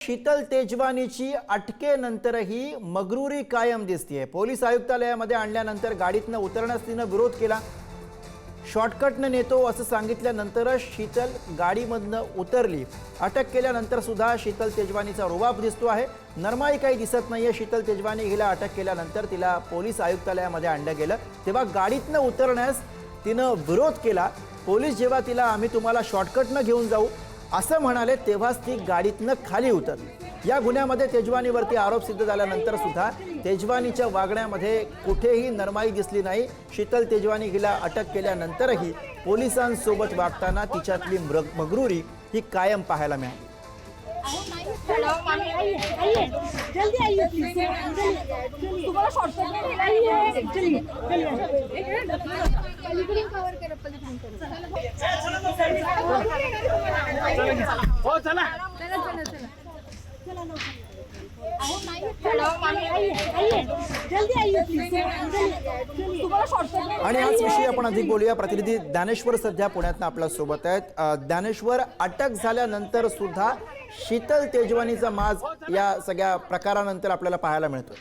शीतल तेजवानीची अटकेनंतरही मगरुरी कायम दिसतीये. पोलीस आयुक्तालयामध्ये आणल्यानंतर गाडीतनं उतरण्यास तिनं विरोध केला. शॉर्टकटनं नेतो असं सांगितल्यानंतरच शीतल गाडीमधनं उतरली. अटक केल्यानंतर सुद्धा शीतल तेजवानीचा रुबाब दिसतो आहे. नरमाई काही दिसत नाहीये. शीतल तेजवानी हिला अटक केल्यानंतर तिला पोलीस आयुक्तालयामध्ये आणलं गेलं. तेव्हा गाडीतनं उतरण्यास तिनं विरोध केला. पोलीस जेव्हा तिला आम्ही तुम्हाला शॉर्टकटनं घेऊन जाऊ असं म्हणाले तेव्हाच ती गाडीतनं खाली उतरली. या गुन्ह्यामध्ये तेजवानीवरती आरोप सिद्ध झाल्यानंतर सुद्धा तेजवानीच्या वागण्यामध्ये कुठेही नरमाई दिसली नाही. शीतल तेजवानी हिला अटक केल्यानंतरही पोलिसांसोबत वागताना तिच्यातली मृग मगरुरी ही कायम पाहायला मिळाली. जल्दी आइए प्लीज तुम्हाला शॉर्टकट हो चला आणि याच विषयी आपण अधिक बोलूया. प्रतिनिधी ज्ञानेश्वर सध्या पुण्यातनं आपल्यासोबत आहेत. ज्ञानेश्वर अटक झाल्यानंतर सुद्धा शीतल तेजवानीचा माज या सगळ्या प्रकारानंतर आपल्याला पाहायला मिळतो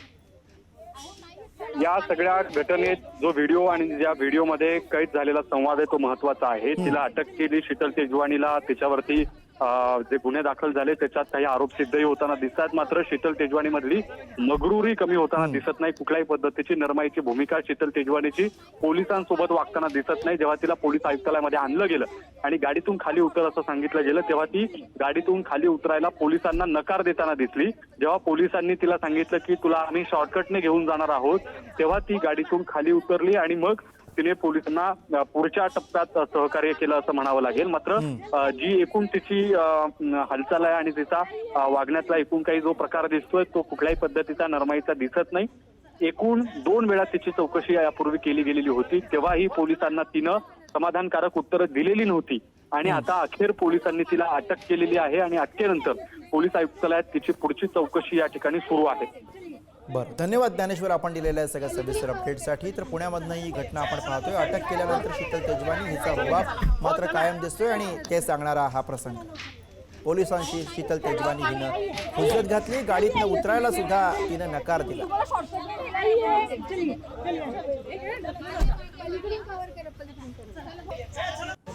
या सगळ्या घटनेत जो व्हिडिओ आणि ज्या व्हिडिओमध्ये कैद झालेला संवाद आहे तो महत्त्वाचा आहे. तिला अटक केली शीतल तेजवानीला. तिच्यावरती जे गुन्हे दाखल झाले त्याच्यात काही आरोप सिद्धही होताना दिसतात. मात्र शीतल तेजवानी मधली मगरुरी कमी होताना दिसत नाही. कुठल्याही पद्धतीची नरमाईची भूमिका शीतल तेजवानीची पोलिसांसोबत वागताना दिसत नाही. जेव्हा तिला पोलीस आयुक्तालयामध्ये आणलं गेलं आणि गाडीतून खाली उतर असं सांगितलं गेलं तेव्हा ती गाडीतून खाली उतरायला पोलिसांना नकार देताना दिसली. जेव्हा पोलिसांनी तिला सांगितलं की तुला आम्ही शॉर्टकटने घेऊन जाणार आहोत. तेव्हा ती गाडीतून खाली उतरली आणि मग तिने पोलिसांना पुढच्या टप्प्यात सहकार्य केलं असं म्हणावं लागेल. मात्र जी एकूण तिची हालचाल आहे आणि तिचा वागण्यातला एकूण काही जो प्रकार दिसतोय तो कुठल्याही पद्धतीचा नरमाईचा दिसत नाही. एकूण दोन वेळा तिची चौकशी यापूर्वी केली गेलेली होती. तेव्हाही पोलिसांना तिनं समाधानकारक उत्तरं दिलेली नव्हती. आणि आता अखेर पोलिसांनी तिला अटक केलेली आहे आणि अटकेनंतर पोलीस आयुक्तालयात तिची पुढची चौकशी या ठिकाणी सुरू आहे. बरं धन्यवाद ज्ञानेश्वर आपण दिलेल्या सगळ्या सविस्तर अपडेटसाठी तर पुण्यामधनं ही घटना आपण पाहतोय. अटक केल्यानंतर शीतल तेजवानी हिचा रुबाब मात्र कायम दिसतोय आणि ते सांगणारा हा प्रसंग. पोलिसांशी शीतल तेजवानी हिनं हुजत घातली. गाडीतनं उतरायला सुद्धा तिनं नकार दिला तुम्हाला शॉर्टकट में लेना ही है चलिए चलिए पलीकडे कव्हर करा पलीकडे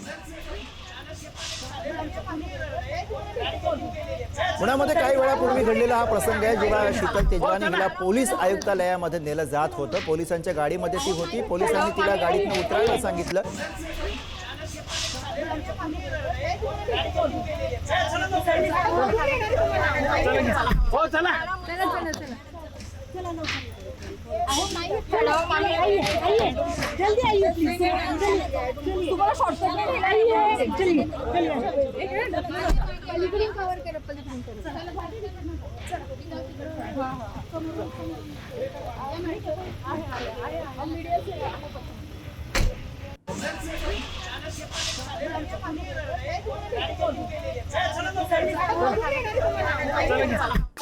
पुण्यामध्ये काही वेळापूर्वी घडलेला हा प्रसंग आहे जेव्हा शीतल तेजवानी हिला पोलीस आयुक्तालयामध्ये नेलं जात होतं. पोलिसांच्या गाडीमध्ये ती होती. पोलिसांनी तिला गाडीतनं उतरायला सांगितलं. हो चला. चला चला चला. चला लवकर अहो नाही आइए आइए जल्दी आइए प्लीज जल्दी तुम्हाला शॉर्टकट में लेना ही है चलिए चलिए पलीकडे कव्हर करा पलीकडे चला